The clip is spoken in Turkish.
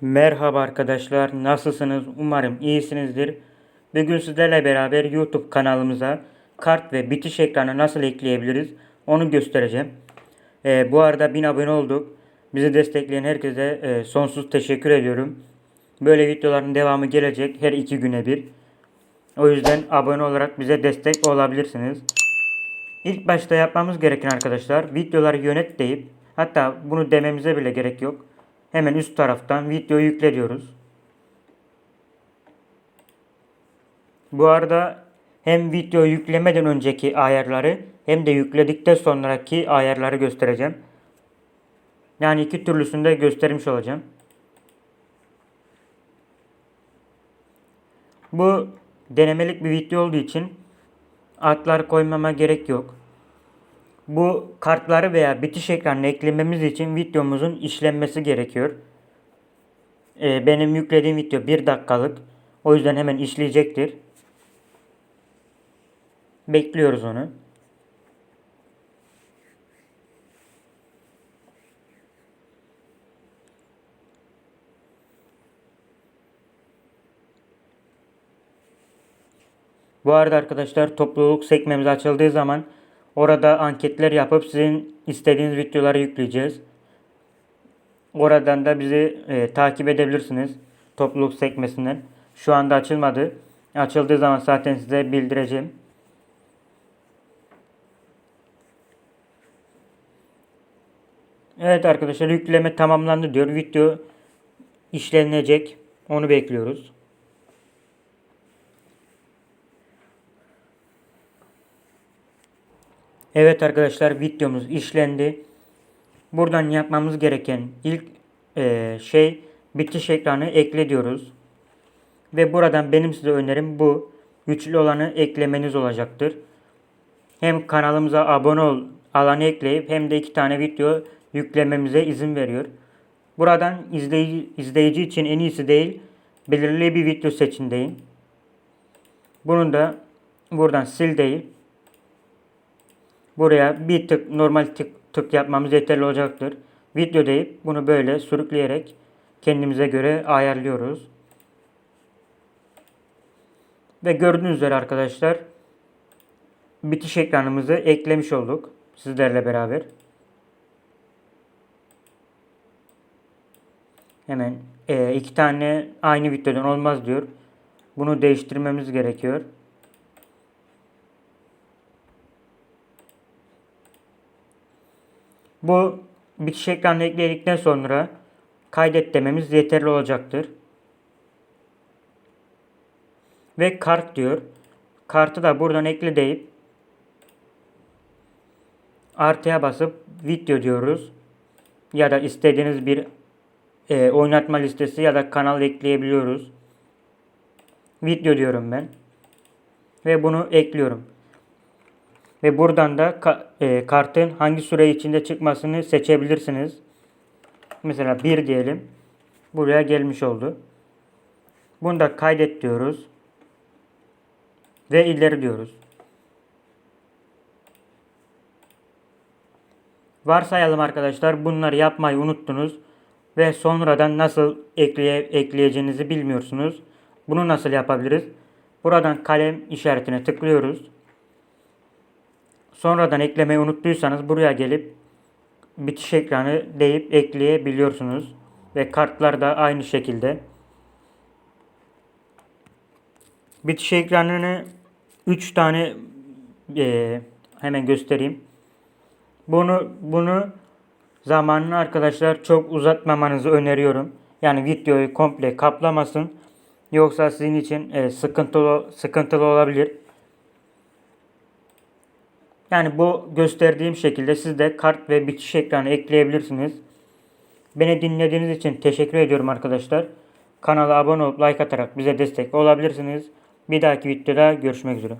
Merhaba arkadaşlar, nasılsınız? Umarım iyisinizdir. Bugün sizlerle beraber YouTube kanalımıza kart ve bitiş ekranı nasıl ekleyebiliriz onu göstereceğim. Ee, bu arada 1000 abone olduk. Bizi destekleyen herkese e, sonsuz teşekkür ediyorum. Böyle videoların devamı gelecek her iki güne bir. O yüzden abone olarak bize destek olabilirsiniz. İlk başta yapmamız gereken arkadaşlar videoları yönet deyip hatta bunu dememize bile gerek yok. Hemen üst taraftan videoyu yükle diyoruz. Bu arada hem video yüklemeden önceki ayarları hem de yükledikten sonraki ayarları göstereceğim. Yani iki türlüsünü de göstermiş olacağım. Bu denemelik bir video olduğu için adlar koymama gerek yok. Bu kartları veya bitiş ekranını eklememiz için videomuzun işlenmesi gerekiyor. Ee, benim yüklediğim video 1 dakikalık. O yüzden hemen işleyecektir. Bekliyoruz onu. Bu arada arkadaşlar topluluk sekmemiz açıldığı zaman orada anketler yapıp sizin istediğiniz videoları yükleyeceğiz. Oradan da bizi e, takip edebilirsiniz topluluk sekmesinden. Şu anda açılmadı. Açıldığı zaman zaten size bildireceğim. Evet arkadaşlar yükleme tamamlandı diyor. Video işlenecek. Onu bekliyoruz. Evet arkadaşlar videomuz işlendi. Buradan yapmamız gereken ilk e, şey bitiş ekranı ekle diyoruz. Ve buradan benim size önerim bu. Güçlü olanı eklemeniz olacaktır. Hem kanalımıza abone ol alanı ekleyip hem de iki tane video yüklememize izin veriyor. Buradan izleyici, izleyici için en iyisi değil, belirli bir video seçin deyin. Bunun da buradan sil değil, Buraya bir tık normal tık, tık yapmamız yeterli olacaktır. Video deyip bunu böyle sürükleyerek kendimize göre ayarlıyoruz. Ve gördüğünüz üzere arkadaşlar bitiş ekranımızı eklemiş olduk sizlerle beraber. Hemen e, iki tane aynı videodan olmaz diyor. Bunu değiştirmemiz gerekiyor. Bu bitiş ekranını ekledikten sonra kaydet dememiz yeterli olacaktır. Ve kart diyor. Kartı da buradan ekle deyip artıya basıp video diyoruz. Ya da istediğiniz bir e, oynatma listesi ya da kanal ekleyebiliyoruz. Video diyorum ben. Ve bunu ekliyorum. Ve buradan da ka e, kartın hangi süre içinde çıkmasını seçebilirsiniz. Mesela 1 diyelim. Buraya gelmiş oldu. Bunu da kaydet diyoruz. Ve ileri diyoruz. Varsayalım arkadaşlar bunları yapmayı unuttunuz ve sonradan nasıl ekleye, ekleyeceğinizi bilmiyorsunuz. Bunu nasıl yapabiliriz? Buradan kalem işaretine tıklıyoruz. Sonradan eklemeyi unuttuysanız buraya gelip bitiş ekranı deyip ekleyebiliyorsunuz. Ve kartlar da aynı şekilde. Bitiş ekranını 3 tane e, hemen göstereyim. Bunu bunu zamanını arkadaşlar çok uzatmamanızı öneriyorum. Yani videoyu komple kaplamasın. Yoksa sizin için e, sıkıntılı sıkıntılı olabilir. Yani bu gösterdiğim şekilde siz de kart ve bitiş ekranı ekleyebilirsiniz. Beni dinlediğiniz için teşekkür ediyorum arkadaşlar. Kanala abone olup like atarak bize destek olabilirsiniz. Bir dahaki videoda görüşmek üzere.